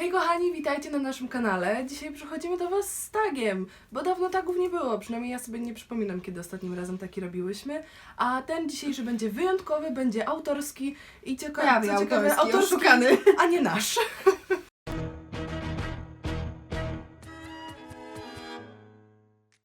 Hej kochani, witajcie na naszym kanale. Dzisiaj przychodzimy do Was z tagiem, bo dawno tagów nie było, przynajmniej ja sobie nie przypominam, kiedy ostatnim razem taki robiłyśmy. A ten dzisiejszy będzie wyjątkowy, będzie autorski i cieka- Prawie co ciekawe, autorski, oszukany. a nie nasz.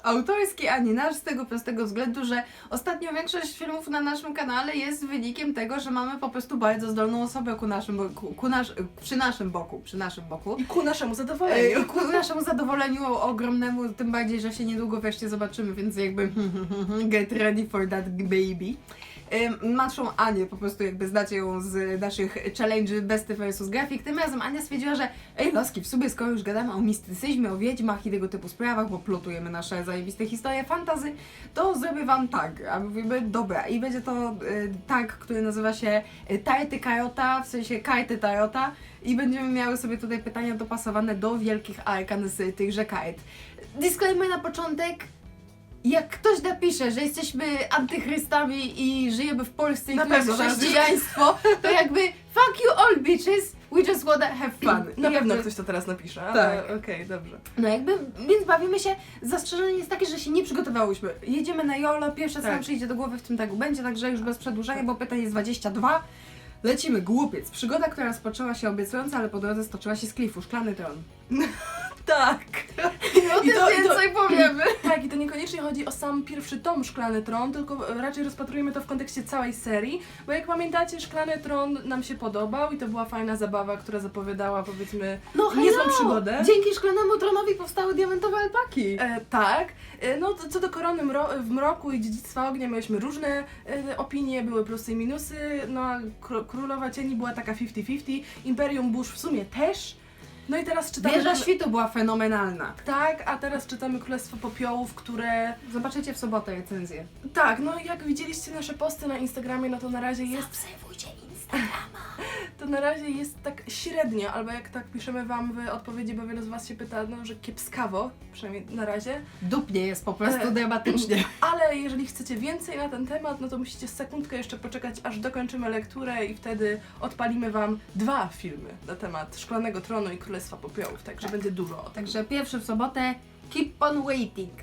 Autorski, a nie nasz, z tego prostego względu, że ostatnio większość filmów na naszym kanale jest wynikiem tego, że mamy po prostu bardzo zdolną osobę ku naszym, boku, ku nasz, przy naszym boku, przy naszym boku. I ku naszemu E, zadowoleniu. I ku naszemu zadowoleniu ogromnemu, tym bardziej, że się niedługo wreszcie zobaczymy, więc jakby get ready for that baby. Naszą Anię, po prostu jakby znacie ją z naszych challenge Besty vs Graphic. Tym razem Ania stwierdziła, że ej Loski, w sumie skoro już gadamy o mistycyzmie, o wiedźmach i tego typu sprawach, bo plotujemy nasze zajebiste historie fantazy, to zrobię wam tak, a mówimy dobra i będzie to y, tag, który nazywa się y, Tarty Karota, w sensie karty Tarota i będziemy miały sobie tutaj pytania dopasowane do wielkich arkan z tychże kart. Disclaimer na początek, jak ktoś napisze, że jesteśmy antychrystami i żyjemy w Polsce i Na tu jest pewno zaraz- chrześcijaństwo, to jakby fuck you all bitches, we just wanna have fun. Na I pewno jakby, ktoś to teraz napisze, Tak. ale okej, dobrze. No jakby, więc bawimy się. Zastrzeżenie jest takie, że się nie przygotowałyśmy. Jedziemy na YOLO, pierwsze co Tak. nam przyjdzie do głowy w tym tagu będzie, także już bez przedłużania, bo pytanie jest 22. Lecimy, głupiec. Przygoda, która rozpoczęła się obiecująco, ale po drodze stoczyła się z klifu, szklany tron. Tak. I o tym to- i to- więcej powiemy. Tak, i to niekoniecznie chodzi o sam pierwszy tom Szklany Tron, tylko raczej rozpatrujemy to w kontekście całej serii, bo jak pamiętacie, Szklany Tron nam się podobał i to była fajna zabawa, która zapowiadała powiedzmy No niezłą przygodę. Dzięki szklanemu tronowi powstały diamentowe alpaki. E, tak. E, no co do Korony mro- w Mroku i Dziedzictwa Ognia mieliśmy różne e, opinie, były plusy i minusy, no a Kró- Królowa Cieni była taka 50-50, Imperium Bush w sumie też. No i teraz czytamy... Wieża świtu była fenomenalna. Tak, a teraz czytamy Królestwo Popiołów, które Zobaczycie w sobotę recenzję. Tak, no jak widzieliście nasze posty na Instagramie, no to na razie jest, Obserwujcie Instagrama. to na razie jest tak średnio, albo jak tak piszemy wam w odpowiedzi, bo wiele z was się pyta, no że kiepskawo, przynajmniej na razie, Dupnie jest po prostu E, dramatycznie. ale jeżeli chcecie więcej na ten temat, no to musicie sekundkę jeszcze poczekać, aż dokończymy lekturę i wtedy odpalimy wam dwa filmy na temat Szklanego Tronu i Królestwa Popiołów, także będzie dużo o tym. Także pierwszy w sobotę, keep on waiting.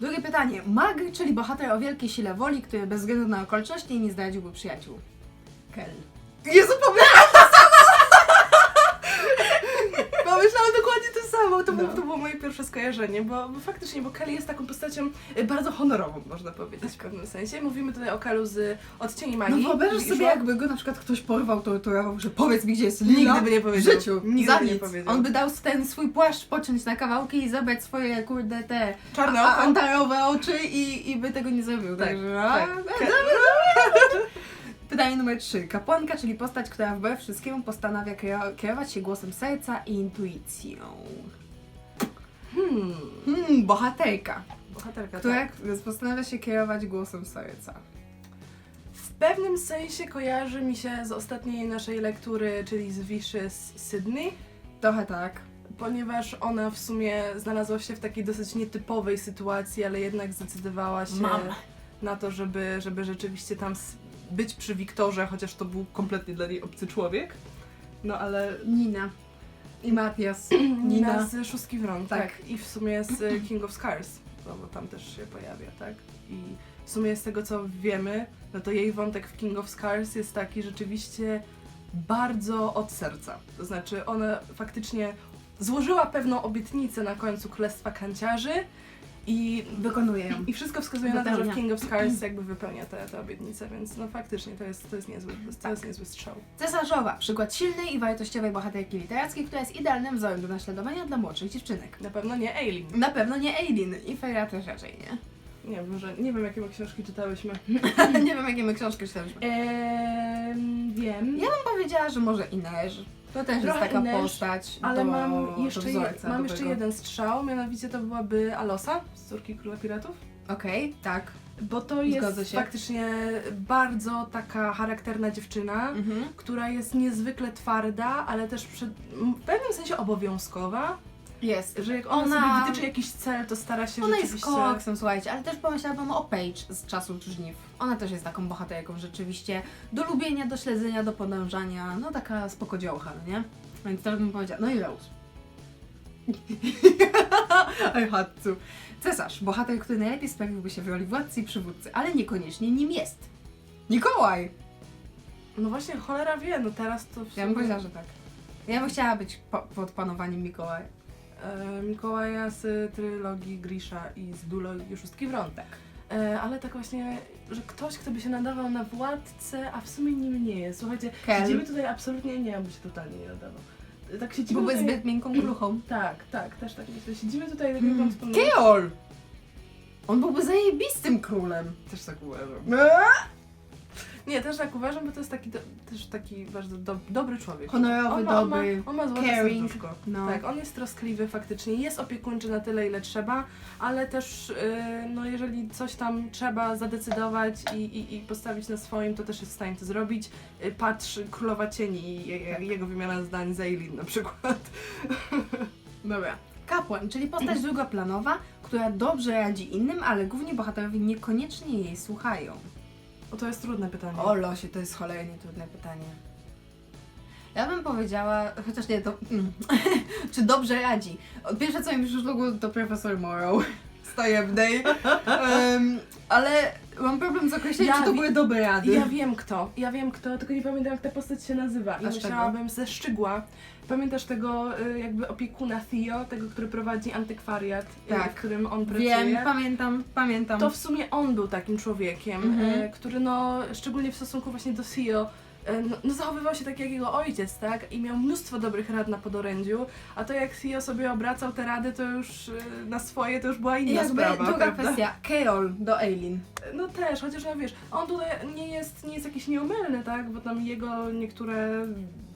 Drugie pytanie. Mag, czyli bohater o wielkiej sile woli, który bez względu na okoliczności nie zdradziłby przyjaciół. Kel. Jezu, pomyślałam to samo! Pomyślałam dokładnie to samo. To, było, No. to było moje pierwsze skojarzenie, bo, bo faktycznie, bo Kelly jest taką postacią y, bardzo honorową, można powiedzieć w pewnym sensie. Mówimy tutaj o Kellu z Odcieni No Magii. wyobrażasz sobie, jakby go na przykład ktoś porwał, torturował, że powiedz mi, gdzie jest Lila. Nigdy by nie W powiedział. życiu. Nigdy za by nie nic. powiedział. On by dał ten swój płaszcz pociąć na kawałki i zabrać swoje, kurde, te Czarne a- oko. antarowe oczy i, i by tego nie zrobił. Tak, Także, tak. a, no, Pytanie numer 3. Kapłanka, czyli postać, która wbrew wszystkiemu postanawia kierow- kierować się głosem serca i intuicją. Hmm. Hmm, bohaterka, Bohaterka, która tak. postanawia się kierować głosem serca. W pewnym sensie kojarzy mi się z ostatniej naszej lektury, czyli z Wiszy z Sydney. Trochę tak. ponieważ ona w sumie znalazła się w takiej dosyć nietypowej sytuacji, ale jednak zdecydowała się Mam. na to, żeby, żeby rzeczywiście tam być przy Wiktorze, chociaż to był kompletnie dla niej obcy człowiek. No ale Nina i Matias. Nina Nina. z Szóstki Wron, Tak. tak. I w sumie z King of Scars, no bo tam też się pojawia, tak? I w sumie z tego co wiemy, no to jej wątek w King of Scars jest taki rzeczywiście bardzo od serca. To znaczy ona faktycznie złożyła pewną obietnicę na końcu Królestwa Kanciarzy i, Wykonuje ją. i wszystko wskazuje na to, że Wypełnia. King of Scars jakby wypełnia tę tę obietnicę, więc no faktycznie to jest, to jest niezły, to jest, to jest niezły strzał. Cesarzowa, przykład silnej i wartościowej bohaterki literackiej, która jest idealnym wzorem do naśladowania dla młodszych dziewczynek. Na pewno nie Aileen. Na pewno nie Aileen i Feja też raczej nie. Nie, może nie wiem jakie my książki czytałyśmy. nie wiem, jakie my książki czytaliśmy. Eee, wiem. Ja bym powiedziała, że może Inerz. To też Trochę jest taka postać. Ale do, mam jeszcze, je, wzorca, mam do jeszcze jeden strzał, mianowicie to byłaby Alosa z Córki Króla Piratów. Okej, tak. Bo to jest faktycznie bardzo taka charakterna dziewczyna, Mhm. która jest niezwykle twarda, ale też przy, m, w pewnym sensie obowiązkowa, Jest. że jak ona, Ona- sobie wytyczy jakiś cel, to stara się Ona jest rzeczywiście... koksem, słuchajcie, ale też pomyślałabym o Paige z czasów żniw. Ona też jest taką bohaterką rzeczywiście do lubienia, do śledzenia, do podążania, no taka spokodziołcha, no nie? Więc teraz bym powiedziała, no i Rose. Had to. Cesarz, bohater, który najlepiej sprawiłby się w roli władcy i przywódcy, ale niekoniecznie nim jest. Mikołaj! No właśnie, cholera wie, no teraz to w Ja bym sumie- powiedziała, że tak. Ja bym chciała być po, pod panowaniem Mikołaja. E, Mikołaja z trylogii Grisha i z dulogii Szóstki Wron. Tak. E, ale tak właśnie, że ktoś, kto by się nadawał na władcę, a w sumie nim nie jest. Słuchajcie, siedzimy Kel. tutaj absolutnie nie, on by się totalnie nie nadawał. Tak siedzimy Byłby tutaj... zbyt miękką kluchą. Tak, tak, też tak myślę. Siedzimy tutaj Mm. mm. wspólną... Keol! On byłby zajebistym królem. Też tak uważam. Nie, też tak uważam, bo to jest taki do, też taki bardzo do, dobry człowiek. Honorowy, on ma, dobry, On ma, on ma caring. serduszko. No. Tak, on jest troskliwy faktycznie, jest opiekuńczy na tyle, ile trzeba, ale też yy, no jeżeli coś tam trzeba zadecydować i, i, i postawić na swoim, to też jest w stanie to zrobić. Yy, patrz, Królowa Cieni i je, Tak. jego wymiana zdań z Eileen na przykład. Dobra. Kapłan, czyli postać drugoplanowa, która dobrze radzi innym, ale głównie bohaterowie niekoniecznie jej słuchają. O, to jest trudne pytanie. O losie, to jest cholernie trudne pytanie. Ja bym powiedziała, chociaż nie, to... mm, czy dobrze radzi? Pierwsze co mi przyszło do to Professor Morrow z Tajemnej. um, ale mam problem z określeniem, Ja czy to wi- były dobre rady. Ja wiem kto, ja wiem kto, tylko nie pamiętam jak ta postać się nazywa. I A z czego? myślałabym ze szczygła. Pamiętasz tego y, jakby opiekuna Theo, tego, który prowadzi antykwariat, y, Tak. w którym on pracuje? Wiem, pamiętam, pamiętam. To w sumie on był takim człowiekiem, Mhm. e, który no, szczególnie w stosunku właśnie do Theo, no, no zachowywał się tak jak jego ojciec, tak? I miał mnóstwo dobrych rad na podorędziu, a to jak Theo sobie obracał te rady, to już e, na swoje, to już była inna jakby sprawa, druga prawda? kwestia, Keol do Eileen. No też, chociaż no wiesz, on tutaj nie jest, nie jest jakiś nieomylny, tak? Bo tam jego niektóre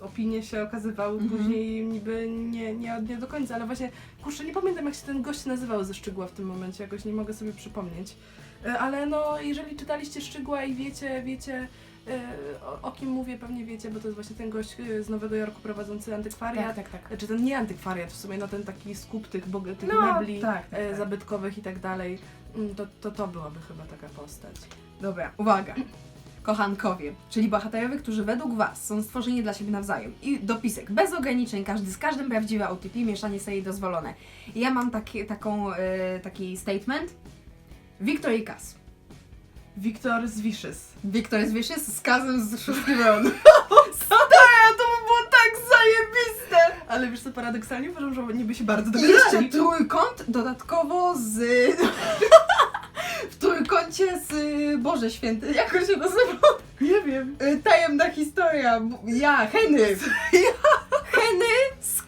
opinie się okazywały Mhm. później niby nie, nie, nie do końca, ale właśnie, kurczę, nie pamiętam jak się ten gość nazywał ze Szczygła w tym momencie, jakoś nie mogę sobie przypomnieć. E, Ale no, jeżeli czytaliście Szczygła i wiecie, wiecie e, o, o kim mówię, pewnie wiecie, bo to jest właśnie ten gość e, z Nowego Jorku prowadzący antykwariat. tak, tak. Czy ten nie antykwariat w sumie, no ten taki skup tych, tych No, mebli tak, tak, e, tak. zabytkowych i tak dalej, mm, to, to to byłaby chyba taka postać. Dobra, uwaga. Kochankowie, czyli bohaterowie, którzy według Was są stworzeni dla siebie nawzajem. I dopisek, bez ograniczeń, każdy z każdym prawdziwe OTP, mieszanie serii dozwolone. I ja mam taki, taką, taki statement. Wiktor i Kaz. Wiktor z Wishes. Wiktor jest Vicious z Kazem z szóstym Ron. Stara, to by było tak zajebiste! Ale wiesz co, paradoksalnie uważam, że niby się bardzo I dobrze jeszcze trójkąt dodatkowo z... w trójkącie z... Boże Święty, jak on się nazywa? Nie wiem. Y, tajemna historia. Ja, Henry. Henry z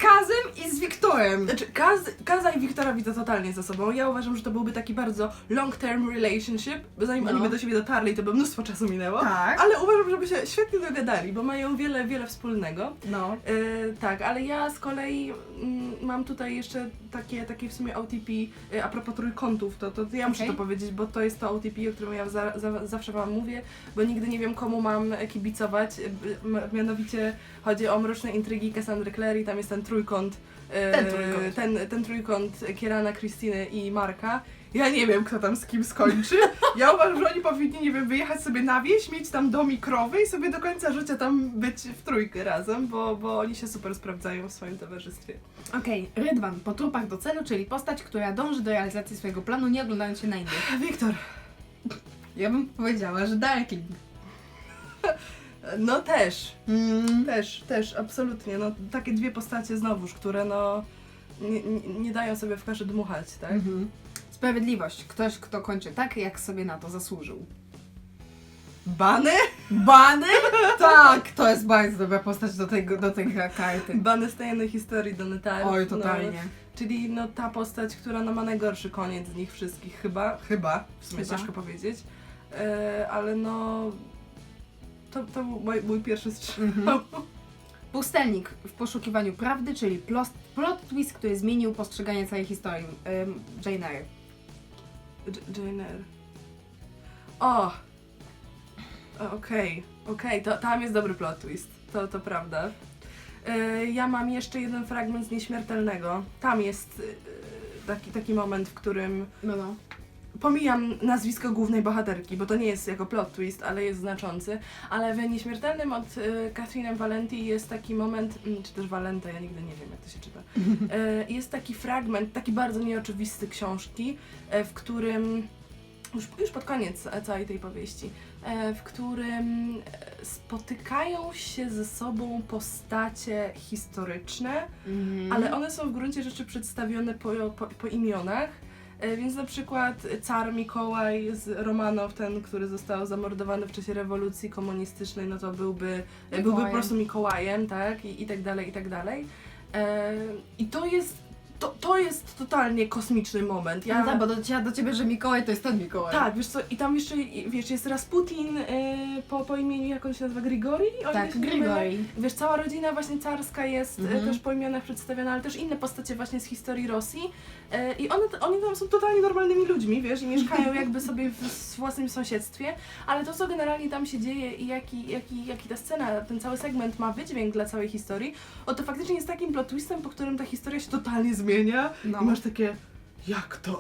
Kazem i z Wiktorem. Znaczy, Kaz, Kaza i Wiktora widzę totalnie ze sobą. Ja uważam, że to byłby taki bardzo long-term relationship, bo zanim No. oni by do siebie dotarli, to by mnóstwo czasu minęło. Tak. Ale uważam, żeby się świetnie dogadali, bo mają wiele, wiele wspólnego. No. E, tak, ale ja z kolei mm, mam tutaj jeszcze takie, takie w sumie OTP, e, a propos trójkątów, to, to ja muszę Okej. to powiedzieć, bo to jest to OTP, o którym ja za, za, zawsze Wam mówię, bo nigdy nie wiem komu mam kibicować, e, m- mianowicie chodzi o Mroczne Intrygi Cassandry Clare i tam jest ten trójkąt, Ten trójkąt. ten, ten trójkąt Kierana, Krystyny i Marka. Ja nie wiem, kto tam z kim skończy. Ja uważam, że oni powinni, nie wiem, wyjechać sobie na wieś, mieć tam dom i krowy i sobie do końca życia tam być w trójkę razem, bo, bo oni się super sprawdzają w swoim towarzystwie. Okej, Rydwan, po trupach do celu, czyli postać, która dąży do realizacji swojego planu, nie oglądając się na innych. Wiktor, Ja bym powiedziała, że Darkling. no też, Mm. też, też, absolutnie. No, takie dwie postacie znowuż, które no nie, nie, nie dają sobie w kaszy dmuchać, tak? Mhm. Sprawiedliwość. Ktoś, kto kończy tak, jak sobie na to zasłużył. Bany? Bany? tak, to jest bardzo dobra postać do, tego, do tej karty. Bany z tajemnej historii Donetar. Oj, totalnie. No, czyli no ta postać, która no, ma najgorszy koniec z nich wszystkich, chyba. Chyba, w sumie Chyba. ciężko powiedzieć. E, ale no... To, to był mój, mój pierwszy strzał. Mhm. Pustelnik w poszukiwaniu prawdy, czyli plot, plot twist, który zmienił postrzeganie całej historii. Um, Jane Eyre. J- Jane Eyre. O! O, Okej, okej, to tam jest dobry plot twist, to, to prawda. E, ja mam jeszcze jeden fragment z Nieśmiertelnego. Tam jest e, taki, taki moment, w którym No, no. Pomijam nazwisko głównej bohaterki, bo to nie jest jako plot twist, ale jest znaczący, ale w Nieśmiertelnym od y, Catherine Valenti jest taki moment, mm, czy też Valente, ja nigdy nie wiem jak to się czyta, y, jest taki fragment, taki bardzo nieoczywisty książki, y, w którym już, już pod koniec całej tej powieści, e, w którym spotykają się ze sobą postacie historyczne, Mhm. ale one są w gruncie rzeczy przedstawione po, po, po imionach. E, Więc na przykład car Mikołaj z Romanow, ten, który został zamordowany w czasie rewolucji komunistycznej, no to byłby, byłby po prostu Mikołajem, tak? I, i tak dalej, i tak dalej. E, I to jest, to, jest totalnie kosmiczny moment. Ja... No tak, bo dociera do ciebie, że Mikołaj to jest ten Mikołaj. Tak, wiesz co, i tam jeszcze, wiesz, jest Rasputin y, po, po imieniu, jak on się nazywa, Grigori? Tak. Grigori. Wiesz, cała rodzina właśnie carska jest Mhm. y, też po imionach przedstawiona, ale też inne postacie właśnie z historii Rosji. Y, I one, oni tam są totalnie normalnymi ludźmi, wiesz, i mieszkają jakby sobie w, w własnym sąsiedztwie, ale to, co generalnie tam się dzieje i jaki, jaki, jaki ta scena, ten cały segment ma wydźwięk dla całej historii, o to faktycznie jest takim plot twistem, po którym ta historia się totalnie zmienia No. i masz takie, jak to?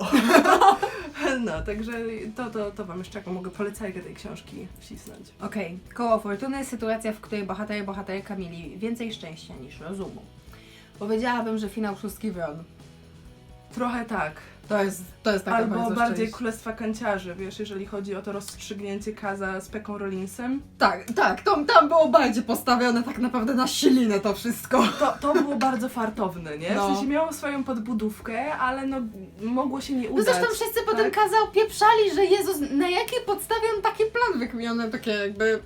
no, także to, to, to wam jeszcze jaką mogę polecajkę tej książki wcisnąć. Okej, koło fortuny, sytuacja, w której bohater i bohaterka mieli więcej szczęścia niż rozumu. Powiedziałabym, że finał szóstki wron. Trochę tak. To jest, to jest taka Albo bardzo bardziej szczęście. Królestwa Kanciarzy, wiesz, jeżeli chodzi o to rozstrzygnięcie Kaza z Peką Rollinsem. Tak, tak, to, tam było bardziej postawione tak naprawdę na silinę to wszystko. To, to było bardzo fartowne, nie? W No. sensie miało swoją podbudówkę, ale no mogło się nie No udać. zresztą wszyscy potem tak? kazał pieprzali, że Jezus, na jakiej podstawie on taki plan wykminiony, takie jakby...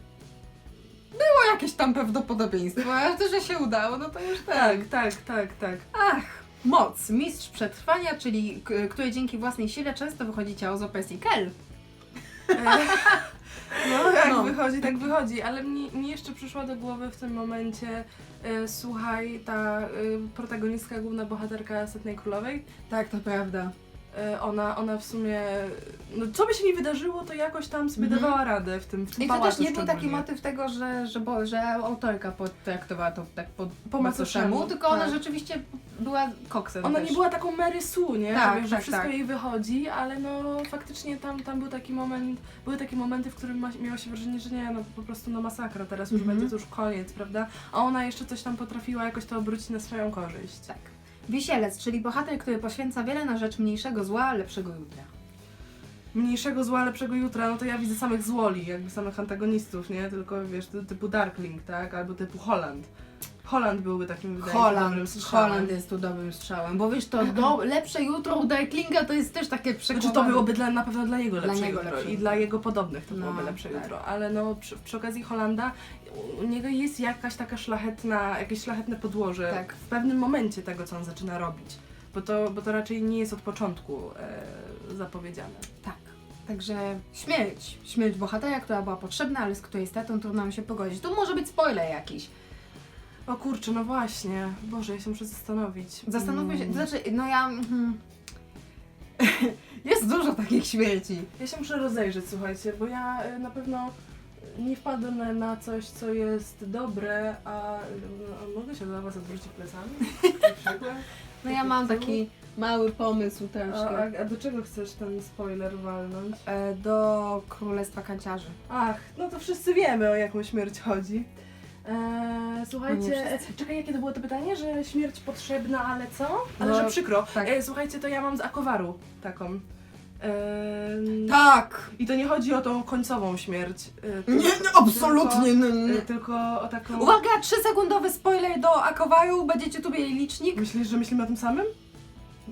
Było jakieś tam prawdopodobieństwo, ale to, że się udało, no to już Tak, tak, tak, tak. Ach, moc, mistrz przetrwania, czyli k- której dzięki własnej sile często wychodzi ciało z opresji Kel. No, jak No. wychodzi, tak wychodzi, ale mi, mi jeszcze przyszła do głowy w tym momencie, e, słuchaj, ta e, protagonistka, główna bohaterka Setnej Królowej, Tak, to prawda. E, ona, ona w sumie, no co by się nie wydarzyło, to jakoś tam sobie Mhm. dawała radę w tym, w tym I to też nie był taki motyw tego, że, że, bo, że autorka potraktowała to tak po, po macoszemu, tylko ona tak. rzeczywiście była koksem Ona też. nie była taką Mary Sue, nie? Tak, że, wiesz, tak, że wszystko tak. jej wychodzi, ale no faktycznie tam, tam był taki moment, były takie momenty, w którym ma, miało się wrażenie, że nie, no po prostu no masakra, teraz już Mhm. będzie to już koniec, prawda? A ona jeszcze coś tam potrafiła jakoś to obrócić na swoją korzyść. Tak. Wisielec, czyli bohater, który poświęca wiele na rzecz mniejszego zła, lepszego jutra. Mniejszego zła, lepszego jutra, no to ja widzę samych złoli, jakby samych antagonistów, nie? Tylko wiesz, ty- typu Darkling, tak? Albo typu Holland. Holland byłby takim wydaje się dobrym strzałem. Holland jest tu dobrym strzałem, bo wiesz, to do, lepsze jutro u Darklinga to jest też takie przekonanie. Znaczy to byłoby dla, na pewno dla niego Dla lepsze niego jutro lepsze i dla jego podobnych to No, byłoby lepsze tak. jutro, ale no przy, przy okazji Holanda u niego jest jakaś taka szlachetna, jakieś szlachetne podłoże Tak. w pewnym momencie tego, co on zaczyna robić, bo to, bo to raczej nie jest od początku e, zapowiedziane. Tak. Także śmierć. Śmierć bohatera, która była potrzebna, ale z której stratą trudno nam się pogodzić. Tu może być spoiler jakiś. O kurczę, no właśnie, Boże, ja się muszę zastanowić. Zastanówmy się, Mm. to znaczy, no ja... mhm. Jest dużo takich śmierci. Ja się muszę rozejrzeć, słuchajcie, bo ja e, na pewno nie wpadnę na coś, co jest dobre, a no, mogę się do Was odwrócić plecami? Na przykład? No ja mam taki mały pomysł A, troszkę. a, a do czego chcesz ten spoiler walnąć? E, Do Królestwa Kanciarzy. Ach, no to wszyscy wiemy o jaką śmierć chodzi. Eee, No słuchajcie, e, czekaj, jakie to było to pytanie, że śmierć potrzebna, ale co? Ale No, że przykro. tak. E, słuchajcie, to ja mam z Akowaru taką. Eee, Tak! I to nie chodzi o tą końcową śmierć. e, Nie, tylko- nie absolutnie. Tylko, nie, e, nie. tylko o taką... Uwaga, 3-sekundowy spoiler do Akowaru, będziecie tu mieli licznik. Myślisz, że myślimy o tym samym?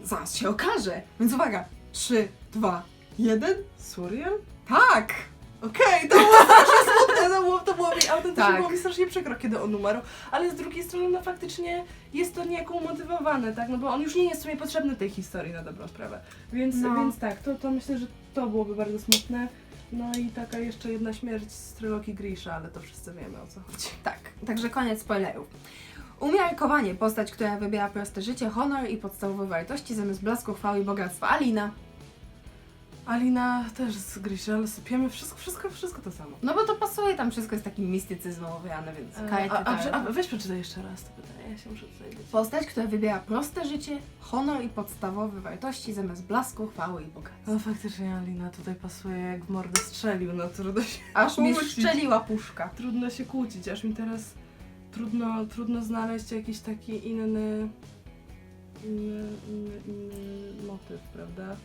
Zaraz się okaże. Więc uwaga, 3, 2, 1. Suriel? Tak! Okej, to było strasznie smutne, to było, to było mi autentycznie Tak. było mi strasznie przykro, kiedy on umarł, ale z drugiej strony no faktycznie jest to niejako umotywowane, tak, no bo on już nie jest w sumie potrzebny tej historii na dobrą sprawę, więc, No. więc tak, to, to myślę, że to byłoby bardzo smutne, no i taka jeszcze jedna śmierć z trylogii Grisha, ale to wszyscy wiemy o co chodzi. Tak, także koniec spoilerów. Umiarkowanie, postać, która wybiera proste życie, honor i podstawowe wartości zamiast blasku, chwały i bogactwa. Alina. Alina też z Grysia, ale sypiemy wszystko, wszystko, wszystko to samo. No bo to pasuje, tam wszystko jest takim mistycyzmem owiane, więc E, karty a, a, tarot. a weź przeczytaj jeszcze raz to pytanie, ja się muszę tutaj być. Postać, która wybiera proste życie, honor i podstawowe wartości zamiast blasku, chwały i bogactwa. No faktycznie Alina tutaj pasuje jak w mordę strzelił, no trudno się Aż mi kłócić. strzeliła puszka. Trudno się kłócić, aż mi teraz trudno, trudno znaleźć jakiś taki inny, inny, inny, inny motyw, prawda?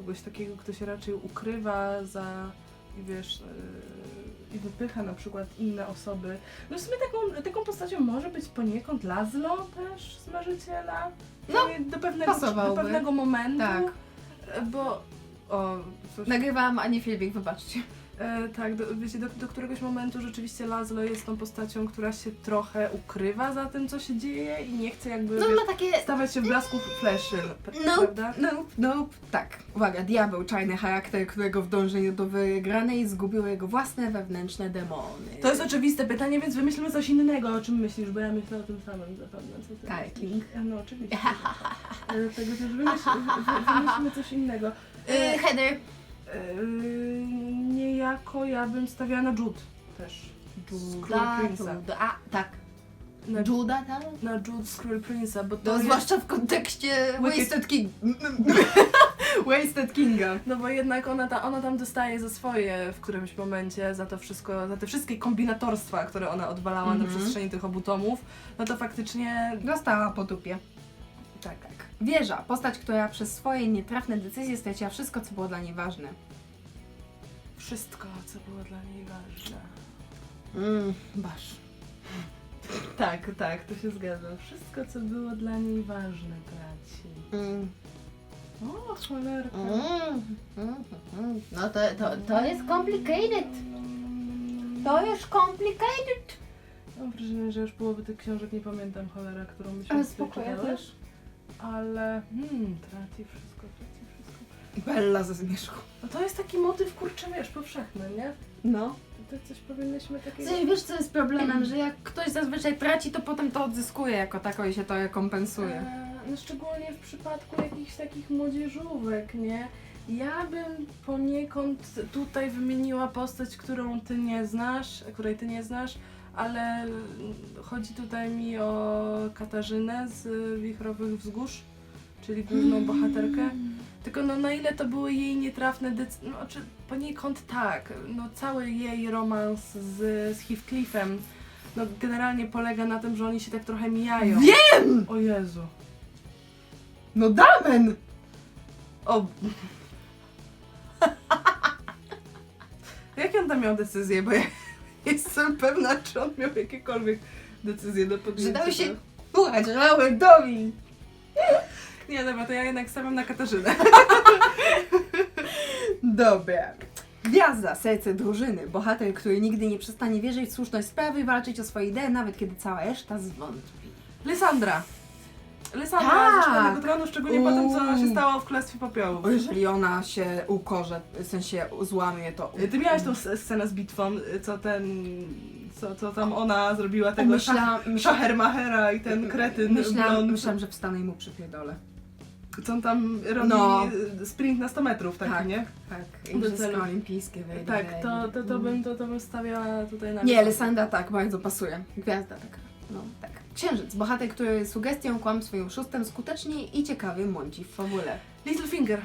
Kogoś takiego, kto się raczej ukrywa za i wiesz, yy, i wypycha na przykład inne osoby. No w sumie taką, taką postacią może być poniekąd Lazlo też z Marzyciela. No, do pewnego, do pewnego momentu. Tak. Bo... O, coś Nagrywałam, a nie filmik, wybaczcie. E, tak, do, wiecie, do, do któregoś momentu rzeczywiście Lazlo jest tą postacią, która się trochę ukrywa za tym, co się dzieje i nie chce jakby No wiesz, ma takie... stawać się w blasku fleszy, No. prawda? Nope, nope. Tak. Uwaga, diabeł, czarny charakter, którego w dążeniu do wygranej zgubiły jego własne wewnętrzne demony. To jest oczywiste pytanie, więc wymyślmy coś innego, o czym myślisz, bo ja myślę o tym samym zapewne, co ty Tak, myślisz. King. E, No oczywiście. E, Dlatego też wymyśl, wy, wymyślmy coś innego. Heather. E, niejako ja bym stawiała na Jude też. Juda, Król Prince'a. Juda, a tak. Na, Juda, tak? na Jude z Król Prince'a, bo to No, jest... zwłaszcza w kontekście Wasted King. Wasted Kinga. No bo jednak ona, ta, ona tam dostaje za swoje w którymś momencie, za to wszystko, za te wszystkie kombinatorstwa, które ona odwalała na Mhm. przestrzeni tych obu tomów, no to faktycznie Dostała po dupie. tak, tak. Wieża, postać, która przez swoje nietrafne decyzje straciła wszystko, co było dla niej ważne. Wszystko, co było dla niej ważne. Mm, basz. Tak, tak, to się zgadza. Wszystko, co było dla niej ważne, traci. Mm, O, cholerka. mm, mm, mm. No to, to, to jest complicated. To jest complicated. Mam wrażenie, że już połowy tych książek nie pamiętam, cholera, którą myśmy Ale spoko, ja czytały. też. Ale, hmm, traci wszystko. Bella ze zmierzchu. No to jest taki motyw, kurczę, wiesz, powszechny, nie? No. To coś powinnyśmy takiego... Coś, wiesz co jest problemem, że jak ktoś zazwyczaj traci, to potem to odzyskuje jako tako i się to kompensuje. E, No szczególnie w przypadku jakichś takich młodzieżówek, nie? Ja bym poniekąd tutaj wymieniła postać, którą ty nie znasz, której ty nie znasz, ale chodzi tutaj mi o Katarzynę z Wichrowych Wzgórz, czyli główną bohaterkę. Tylko no na ile to były jej nietrafne decyzje, no czy poniekąd tak, no cały jej romans z, z Heathcliffem no generalnie polega na tym, że oni się tak trochę mijają. Wiem! O Jezu. No damen! O. Jakie on tam miał decyzje, bo ja jestem pewna, czy on miał jakiekolwiek decyzje do podjęcia. Że dały się słuchać Robertowi. Nie, dobra, to ja jednak stawiam na Katarzynę. Dobra. Gwiazda, serce drużyny, bohater, który nigdy nie przestanie wierzyć w słuszność sprawy i walczyć o swoje idee, nawet kiedy cała reszta zwątpi. Lysandra. Lysandra Tak. Szklanego Tronu, szczególnie po tym, co Uuu. się stało w Królestwie Popiołów. Bo jeżeli ona się ukorze, w sensie złamie, to... Ty miałaś tą s- scenę z bitwą, co ten... Co, co tam ona zrobiła tego szach, Myślałam, Szachermachera i ten kretyn myślałam, blond. myślałam, że wstanę i mu przypierdolę. Co tam robi No. y, sprint na 100 metrów taki, Tak. nie? Tak, Igrzyska. Olimpijskie wejdę. Tak, to, to, to, Mm. bym, to, to bym stawiała tutaj na Nie. Lysandra tak, bardzo pasuje. Gwiazda taka. No, tak. Księżyc, bohater, który sugestią, kłamstwem i oszustem skutecznie i ciekawie mąci w fabule. Littlefinger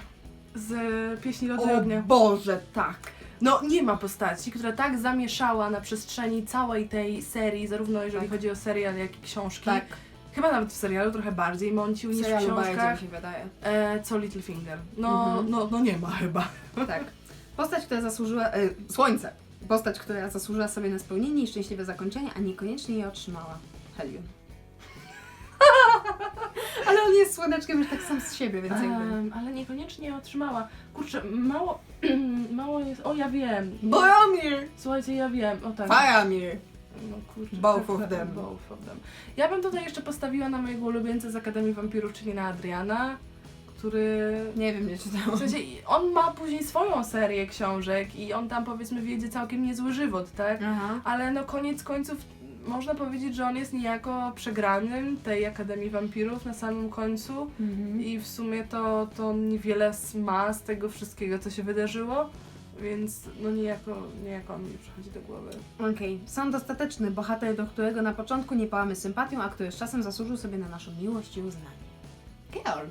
z Pieśni Lodu i Ognia. Boże, tak. No nie ma postaci, która tak zamieszała na przestrzeni całej tej serii, zarówno jeżeli Tak. chodzi o serial, jak i książki. Tak, Chyba nawet w serialu trochę bardziej mącił niż w serialu bardziej mi książkach. się wydaje. E, co Littlefinger. No, Mhm. no, no nie ma chyba. Tak. Postać, która zasłużyła... E, słońce. Postać, która zasłużyła sobie na spełnienie i szczęśliwe zakończenie, a niekoniecznie je otrzymała. Helion. Ale on jest słoneczkiem już tak sam z siebie, więc jakby... Em, ale niekoniecznie otrzymała. Kurczę, mało, mało jest. O, ja wiem. Boromir! Słuchajcie, ja wiem. O tak. Faramir! No kurczę, Both tak, of them. Both of them. Ja bym tutaj jeszcze postawiła na mojego ulubieńca z Akademii Wampirów, czyli na Adriana, który... Nie wiem, nie W czytałam. sensie, on ma później swoją serię książek i on tam powiedzmy wiedzie całkiem niezły żywot, tak? Aha. Ale no koniec końców można powiedzieć, że on jest niejako przegranym tej Akademii Wampirów na samym końcu i w sumie to, to niewiele ma z tego wszystkiego, co się wydarzyło, więc no niejako, niejako on mi przychodzi do głowy. Okej, są dostateczny bohater, do którego na początku nie pałamy sympatią, a który z czasem zasłużył sobie na naszą miłość i uznanie. Girl.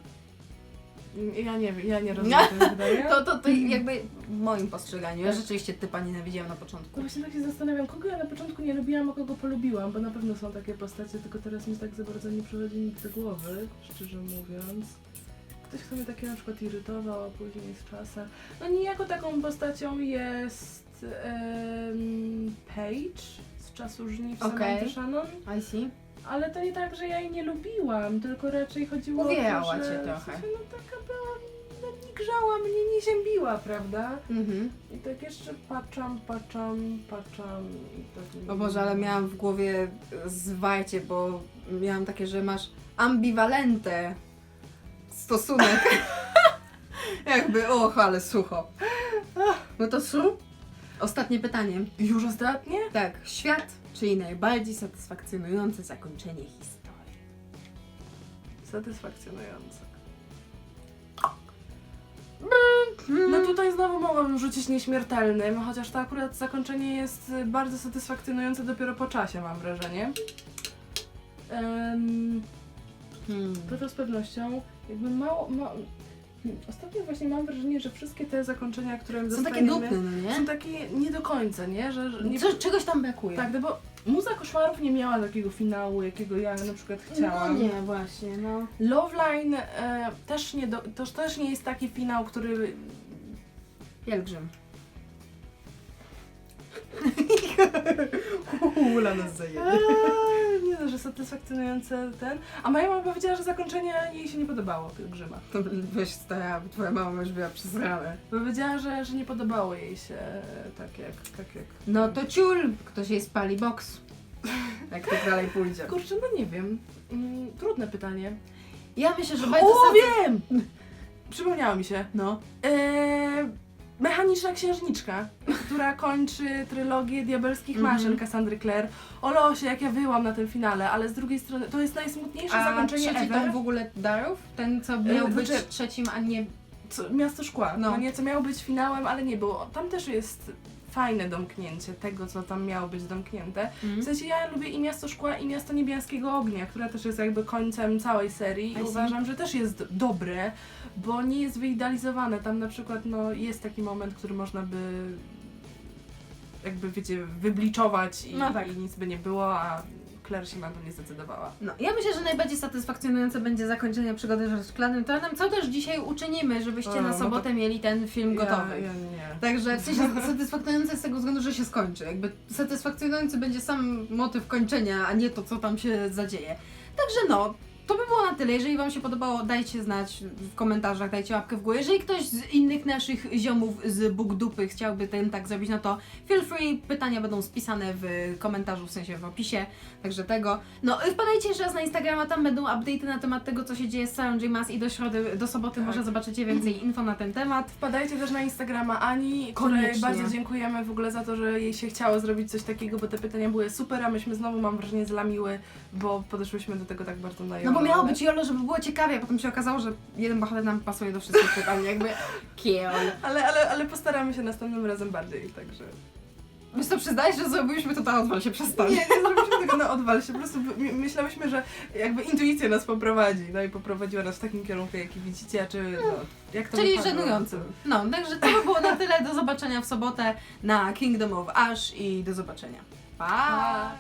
Ja nie wiem, ja nie rozumiem tego zdania. To, to, to jakby w moim postrzeganiu. Ja rzeczywiście typa nienawidziłam na No początku. właśnie tak się zastanawiam, kogo ja na początku nie lubiłam, a kogo polubiłam, bo na pewno są takie postacie, tylko teraz mi tak za bardzo nie przychodzi nic do głowy, szczerze mówiąc. Ktoś, kto mnie takie na przykład irytował, a później z czasem. No niejako taką postacią jest em, Paige z czasu żniw Okej. Samantha Shannon, I see. ale to nie tak, że ja jej nie lubiłam, tylko raczej chodziło Uwijała o to, że cię w trochę. sensie, no taka była, no nie grzała mnie, nie ziębiła, prawda? Mhm. I tak jeszcze patrzam, patrzam, patrzam i tak... O Boże, ale miałam w głowie zwarcie, bo miałam takie, że masz ambiwalentę stosunek. Jakby, och, ale sucho. No to Sru? Ostatnie pytanie. Już ostatnie? Tak, świat, czyli najbardziej satysfakcjonujące zakończenie historii. Satysfakcjonujące. Mm. No tutaj znowu mogłabym rzucić nieśmiertelnym, chociaż to akurat zakończenie jest bardzo satysfakcjonujące dopiero po czasie, mam wrażenie. Um, Hmm. to to z pewnością jakby mało... Ma... Ostatnio właśnie mam wrażenie, że wszystkie te zakończenia, które Są takie nudne, no są nie? takie nie do końca, nie? Że, że nie... Co, czegoś tam brakuje. Tak, no bo Muza Koszmarów nie miała takiego finału, jakiego ja na przykład chciałam. No nie, właśnie, no. Loveline e, też, nie do, to też nie jest taki finał, który. Pielgrzym. Ula nas zajęła. No, że satysfakcjonujące ten. A moja mama powiedziała, że zakończenie jej się nie podobało pielgrzyma. To weź stara, bo twoja mama już była przezrana. Powiedziała, że, że nie podobało jej się tak jak. Tak jak... No to ciul, ktoś jej spali boks. Jak tak dalej pójdzie. Kurczę, no nie wiem. Mm, trudne pytanie. Ja myślę, że bardzo O, wiem! Przypomniało mi się. No. E, Mechaniczna księżniczka, która kończy trylogię diabelskich Mhm. maszyn Cassandry Clare. O losie, jak ja wyłam na tym finale, ale z drugiej strony to jest najsmutniejsze A zakończenie trzeci ever. tom w ogóle Darów? Ten, co miał być znaczy- trzecim, a nie... Co, Miasto Szkła, No. no. nie, co miało być finałem, ale nie było. Tam też jest fajne domknięcie tego, co tam miało być domknięte. W sensie ja lubię i Miasto Szkła, i Miasto Niebieskiego Ognia, które też jest jakby końcem całej serii I uważam, że też jest dobre, bo nie jest wyidealizowane. Tam na przykład no, jest taki moment, który można by jakby wiecie, wybliczować i, No tak. i nic by nie było, a Claire się na to nie zdecydowała. No, ja myślę, że najbardziej satysfakcjonujące będzie zakończenie przygody ze szklanym tronem, co też dzisiaj uczynimy, żebyście O, na no sobotę to- mieli ten film gotowy. Ja, ja nie. Także w sensie satysfakcjonujące z tego względu, że się skończy. Jakby satysfakcjonujący będzie sam motyw kończenia, a nie to, co tam się zadzieje. Także no, to by było na tyle. Jeżeli Wam się podobało, dajcie znać w komentarzach, dajcie łapkę w górę. Jeżeli ktoś z innych naszych ziomów z Bóg Dupy chciałby ten tak zrobić, no to feel free. Pytania będą spisane w komentarzu, w sensie w opisie. Także tego. No, wpadajcie jeszcze raz na Instagrama, tam będą update'y na temat tego, co się dzieje z Sarah J. Maas i do środy, do soboty Tak. może zobaczycie więcej info na ten temat. Wpadajcie też na Instagrama Ani, której Koniecznie. bardzo dziękujemy w ogóle za to, że jej się chciało zrobić coś takiego, bo te pytania były super, a myśmy znowu, mam wrażenie, zlamiły, bo podeszłyśmy do tego tak bardzo na bo miało być Jolo, żeby było ciekawie, a potem się okazało, że jeden bohater nam pasuje do wszystkich pytań, jakby kiel. Ale, ale, ale postaramy się następnym razem bardziej, także... Wiesz co, przyznajesz, że zrobiliśmy to ta odwal się przestanie. Nie, nie zrobiliśmy tego na odwal się, po prostu my- myślałyśmy, że jakby intuicja nas poprowadzi, no i poprowadziła nas w takim kierunku, jaki widzicie, a czy no, jak to Czyli wypadło, żenującym. No, także to by było na tyle. Do zobaczenia w sobotę na Kingdom of Ash i do zobaczenia. Pa! Pa!